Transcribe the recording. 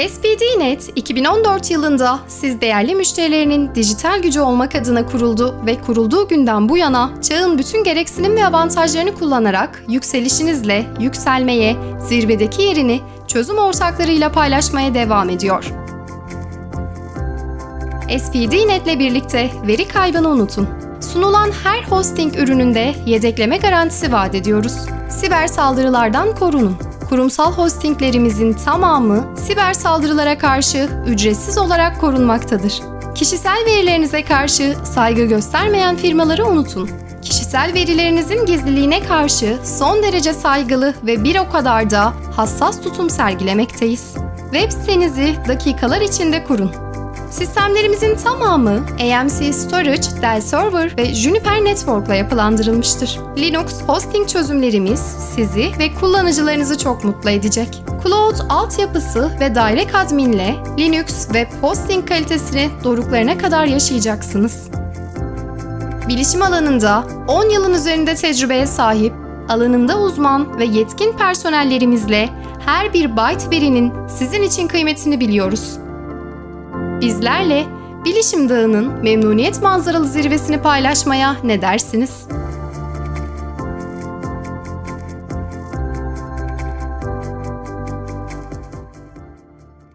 SPD.NET 2014 yılında siz değerli müşterilerinin dijital gücü olmak adına kuruldu ve kurulduğu günden bu yana çağın bütün gereksinim ve avantajlarını kullanarak yükselişinizle yükselmeye, zirvedeki yerini çözüm ortaklarıyla paylaşmaya devam ediyor. SPD.NET ile birlikte veri kaybını unutun. Sunulan her hosting ürününde yedekleme garantisi vaat ediyoruz. Siber saldırılardan korunun. Kurumsal hostinglerimizin tamamı siber saldırılara karşı ücretsiz olarak korunmaktadır. Kişisel verilerinize karşı saygı göstermeyen firmaları unutun. Kişisel verilerinizin gizliliğine karşı son derece saygılı ve bir o kadar da hassas tutum sergilemekteyiz. Web sitenizi dakikalar içinde kurun. Sistemlerimizin tamamı AMC Storage, Dell Server ve Juniper Network'la yapılandırılmıştır. Linux hosting çözümlerimiz sizi ve kullanıcılarınızı çok mutlu edecek. Cloud altyapısı ve Direct Admin ile Linux web hosting kalitesini doruklarına kadar yaşayacaksınız. Bilişim alanında 10 yılın üzerinde tecrübeye sahip, alanında uzman ve yetkin personellerimizle her bir byte verinin sizin için kıymetini biliyoruz. Bizlerle Bilişim Dağı'nın memnuniyet manzaralı zirvesini paylaşmaya ne dersiniz?